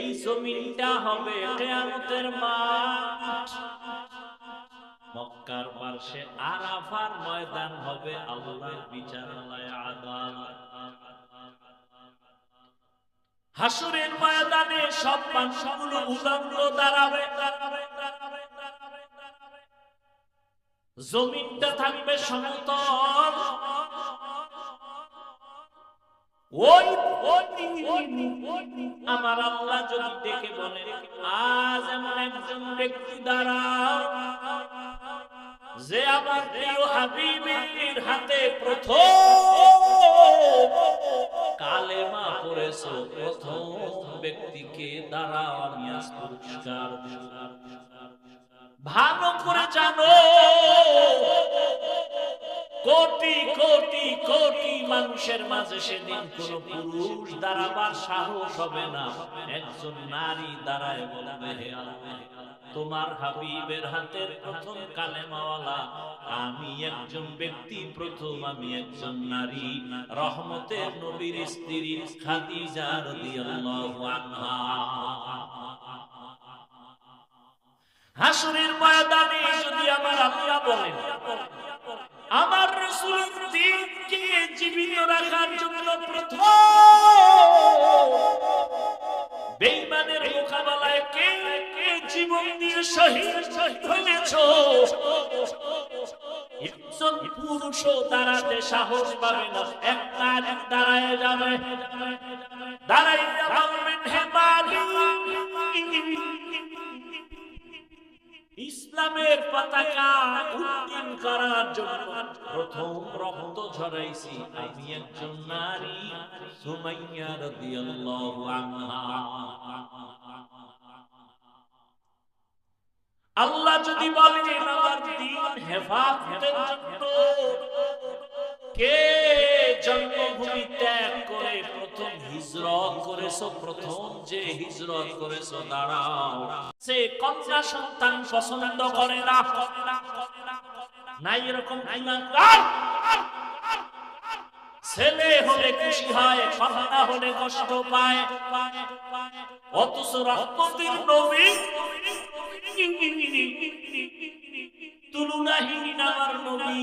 এই জমিনটা হবে কেয়ামতের মাঠ। মক্কার পার্শ্বে আরাফার ময়দান হবে আল্লাহর বিচারালয় আদালত। হাসুরের ময়দানে সব মানুষগুলো উলঙ্গ দাঁড়াবে। জমিনটা থাকবে সমতল। ওই আমার আল্লাহ যদি ডেকে বলে আজ এমন একজন ব্যক্তি দ্বারা যে আমার প্রিয় হাবিবের হাতে প্রথম কালেমা পড়েছো। প্রথম ব্যক্তিকে দ্বারা আমি আজ পুরস্কার ভালো করে জানো কোটি কোটি কোটি মানুষের মাঝে সেদিন কোন পুরুষ দাঁড়াবার সাহস হবে না। একজন নারী দাঁড়ায় বলবে তোমার হাবিবের হাতের প্রথম কালেমাওয়ালা, আমি একজন ব্যক্তি, প্রথম আমি একজন নারী। রহমতের নবীর স্ত্রী খাদিজা রাদিয়াল্লাহু হাসরের ময়দানে যদি আমার আল্লাহ বলেন আমার রসুলের দিনকে জীবিত রাখার জন্য প্রথম বেঈমানের মোকাবেলায় কে কে জীবন দিয়ে শহীদ হয়েছ? একজন পুরুষও দাঁড়াতে সাহস পাবে না। এক নারী দাঁড়ায় যাবে। দাঁড়াইয়া বলবেন, হে ইসলামের পতাকা উত্তীন করার জন্য প্রথম রক্ত ঝরাইছি আমি একজন নারী সুমাইয়া রাদিয়াল্লাহু আনহা। আল্লাহ যদি বলেন, আমার দিন হেফাজতের জন্য কে জন্মভূমি ত্যাগ করে হিজরত করেছ প্রথম যে হিজরত করেছ, দাঁড়াও। সে কন্যা সন্তান পছন্দ করে না। নাই এরকম ছেলে হলে খুশি হয় হলে কষ্ট পায়। অথচ নবী তুলনাহীন আমার নবী।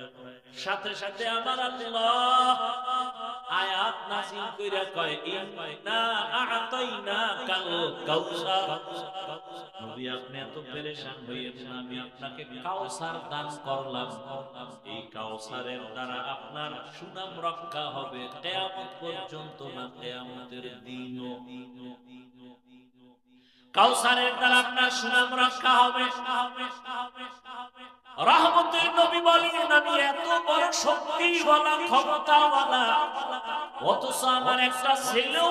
সাথে সাথে আমার আল্লাহ আয়াত নাযিল কইরা কয়, ইন্না আ'তাইনা কাল কাউসার নবী, আপনি এত পেরেশান হইয়েন আমি আপনাকে কাউসার দান করলাম। এই কাউসারের দ্বারা আপনার সুনাম রক্ষা হবে, কিয়ামত পর্যন্ত না, কিয়ামতের দিনও। কাউসারের দ্বারা আপনার সুনাম রক্ষা হবে। রহমতের নবী বলেন, আমি এত বড় শক্তি বলা ক্ষমতা বলা অথচ আমার একটা ছেলেও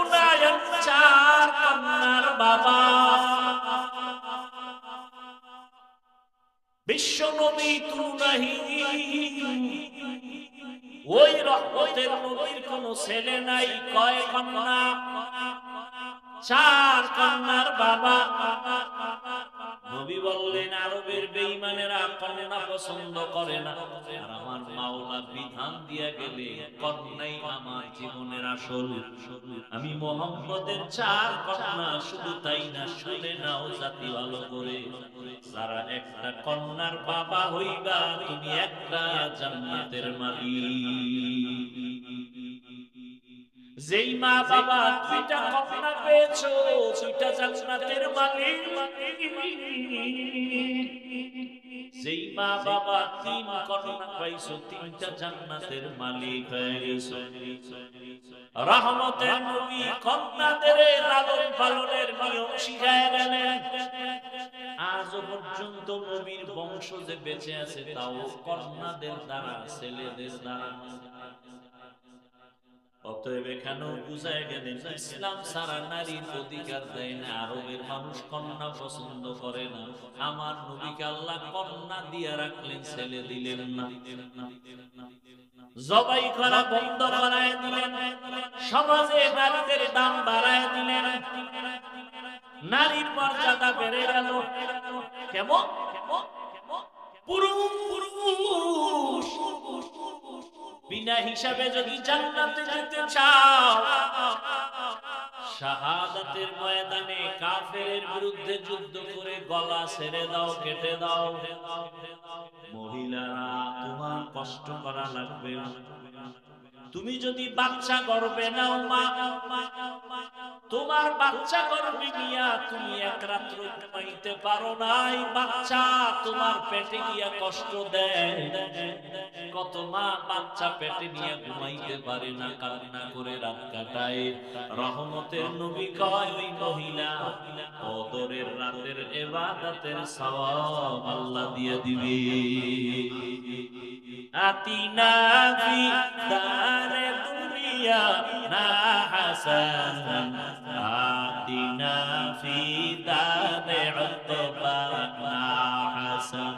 চার কন্যার বাবা। বিশ্ব নবী ওই রহমতের নবীর কোন ছেলে নাই, কয় কন্যা চার কন্যার বাবা। নবী বললেন, আরবের বেঈমানেরা কন্যা পছন্দ করে না। আর আমার মাওলা বিধান দিয়া গেলে কন্যাই আমার জীবনের আসল। আমি মোহাম্মদের চার কন্যা, শুধু তাই না, শুনে নাও জাতি ভালো করে। যারা একটা কন্যার বাবা হইবা, তুমি একটা জান্নাতের মালিক। যেই মা বাবা দুইটা কন্যা পেয়েছ, দুইটা জান্নাতের মালিক। যেই মা বাবা তিন কন্যা পাইছো, তিনটা জান্নাতের মালিক হয়ে গেছো। রহমতের নবী কন্যাদের লালন পালনের নিয়ম শিখায় গেলেন। আজও পর্যন্ত নবীর বংশ যে বেঁচে আছে, তাও কন্যাদের দ্বারা, ছেলেদের দ্বারা। অতএব এখানেও বুঝায় গেলেন, ইসলাম সারা নারীর অধিকার দেয় না, আরবের মানুষ কন্যা পছন্দ করে না। আমার নবীকে আল্লাহ কন্যা দিয়ে রাখলেন, ছেলে দিলেন না। জবাই করা বন্ধ করায় দিলেন, সমাজে নারীদের দাম বাড়ায় দিলেন। নারীর মর্যাদা বেড়ে গেল। কেমন? বিনা হিসাবে যদি জান্নাতে যেতে চাও, শাহাদাতের ময়দানে কাফেরের বিরুদ্ধে যুদ্ধ করে গলা ছেড়ে দাও, কেটে দাও। মহিলারা, তোমার কষ্ট করা লাগবে না। তুমি যদি বাচ্চা গর্বে নাও মা, তোমার বাচ্চা গর্বে নিয়া তুমি এক রাত্র ঘুমাইতে পারো নাই। বাচ্চা তোমার পেটে গিয়া কষ্ট দেয়। কত মা বাচ্চা পেটে নিয়ে ঘুমাইতে পারে না, কান্না করে রাত কাটায়। রহমতের নবী কয়, ওই মহিলা অদরের রাতের এবাদতের সওয়াব আল্লাহ দিয়ে দিবে। দারে দুনিয়া না হাসান। দারে উতবা না হাসান।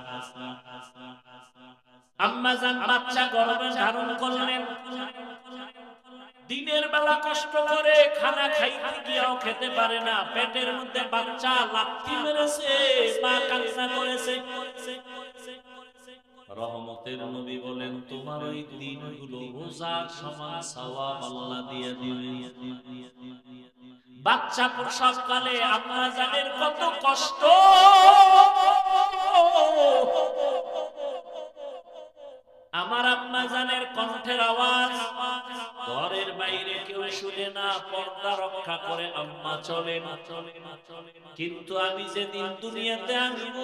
আম্মা জান বাচ্চা গর্ভে ধারণ করলেন। দিনের বেলা কষ্ট করে খানা খাইতে গিয়েও খেতে পারে না। পেটের মধ্যে বাচ্চা লাথি মেরেছে, মা কান্না করেছে। রহমতের নবী বলেন, তোমার ওই দিনগুলো রোজার সমান সওয়াব আল্লাহ দিয়ে দিবে বাচ্চা প্রসবকালে আপনারা জানেন কত কষ্ট। আমার আম্মা জানের কণ্ঠের আওয়াজ শুনে না, পর্দা রক্ষা করে আম্মা চলে না চলে না, চলে কিন্তু আমি যেদিন দুনিয়াতে আসব,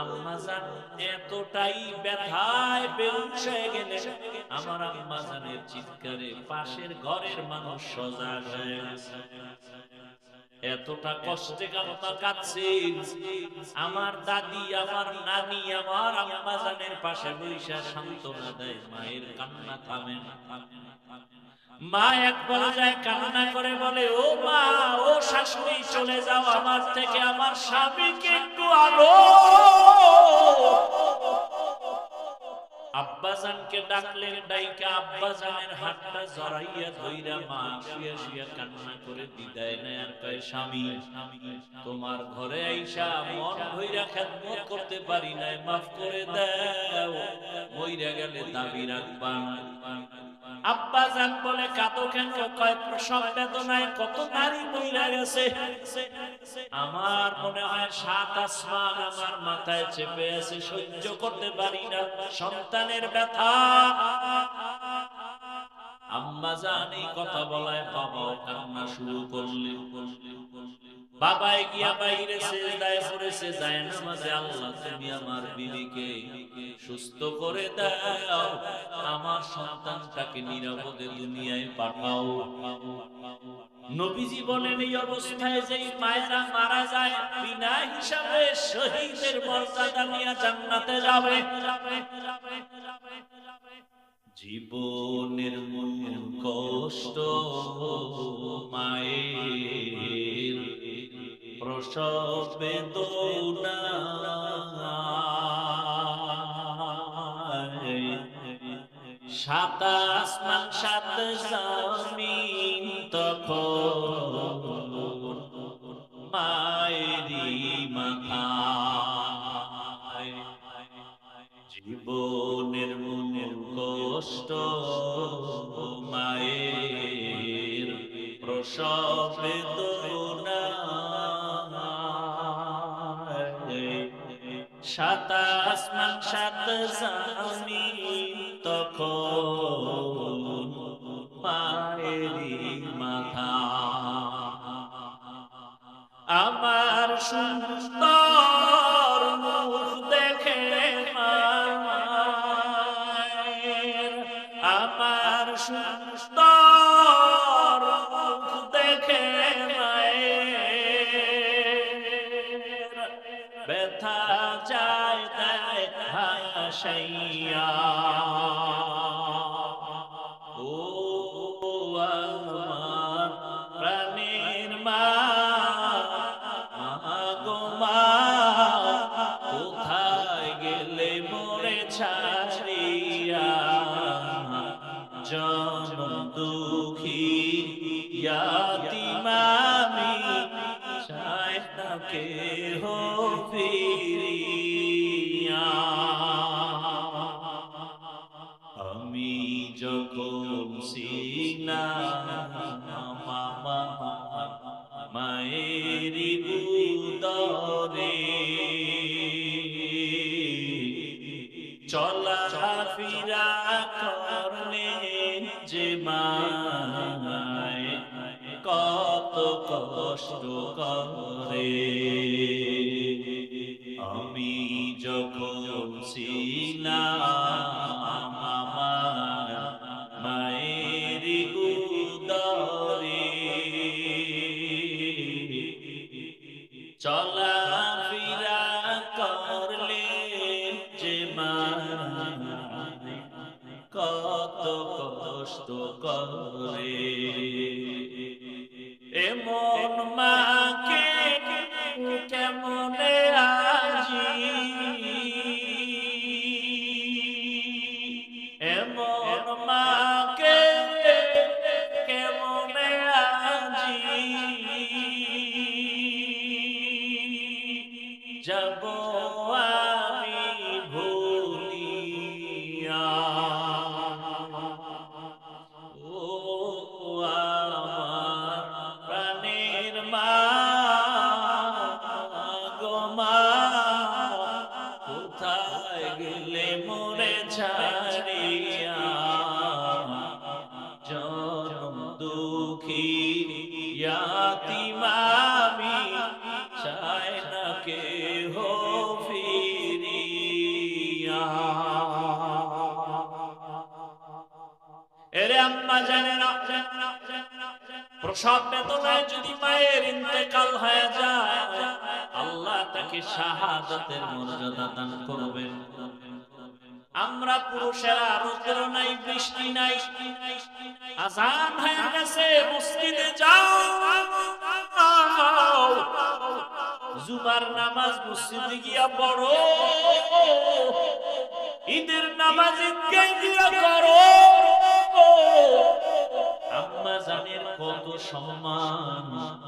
আম্মা জান, এতটাই ব্যথায় বেউস হয়ে গেলে আমার আম্মা জানের চিৎকারে পাশের ঘরের মানুষ সজাগ হয়ে গেছে। এতটা কষ্টে কান্না কাঁদছেন আমার দাদি, আমার নানি, আমার আম্মা জানের পাশে বৈশা সান্ত্বনা দেয়, মায়ের কান্না থামে না। মা এক পর্যায়ে কান্না করে বলে, ও মা, ও শাশুড়ি, চলে যাও, আমার থেকে আমার স্বামীকে একটু আলো আব্বাজানকে ডাকলেন আব্বাজানের হাতটা জড়াইয়া ধইরা মা শুয়ে শুয়ে কান্না করে বিদায় নেয় আর কয়, স্বামী, তোমার ঘরে আইসা মন ধইরা খেদমত করতে পারি নাই, মাফ করে দাও, মইরা গেলে দাবি রাখবা। আব্বা বলে কেন? বেদনায় কত নারী মহিলা গেছে? আমার মনে হয় সাত আসমান আমার মাথায় চেপে আছে, সহ্য করতে পারি না। সন্তানের ব্যথা। আম্মা জান এই কথা বলায় বাবাও কান্না শুরু করলে। বাবাই গিয়া বাইরে সেজদায় নামাজে আল্লাহ তুমি আমার বিবিকে সুস্থ করে দাও। আমার সন্তানটাকে নিরাপদে দুনিয়ায় পাঠাও। নবীজি বলেন, এই অবস্থায় যে মায়েরা মারা যায়, বিনা হিসাবে শহীদের মর্যাদা নিয়ে জান্নাতে যাবে। জীবনের মূল কষ্ট মায়ের প্রসব বেদনা সাত আসমান সাত জমিন তখন মায়েরি মাথায়। জীবনের মনের কষ্ট মায়ের প্রসব বেদনা সাত আসমান সাত জমিন তখন পায়েরি মাথা। আমার সুন্দর সিনা মামা মায়েরি উদরে চলা ফিরা করলে যে মায় কত কষ্ট করে। কত কষ্ট করে। এমন মাকে কেমনে আজি? এমন মাকে কেমনে আজি? যাব আমি দুঃখী চায় না কে হো এরে আম্মা জানে না প্রসব বেদনায় যদি মায়ের ইন্তেকাল হয়ে যায়, আল্লাহ তাকে শাহাদাতের মর্যাদা দান করবেন। আমরা পুরুষেরা রৌদ্র নাই, বৃষ্টি নাই আজান হয়ে গেছে, মসজিদে যাও। জুমার নামাজ মসজিদে গিয়া পড়ো। ঈদের নামাজ গিয়া করো। আম্মা জানের কত সম্মান।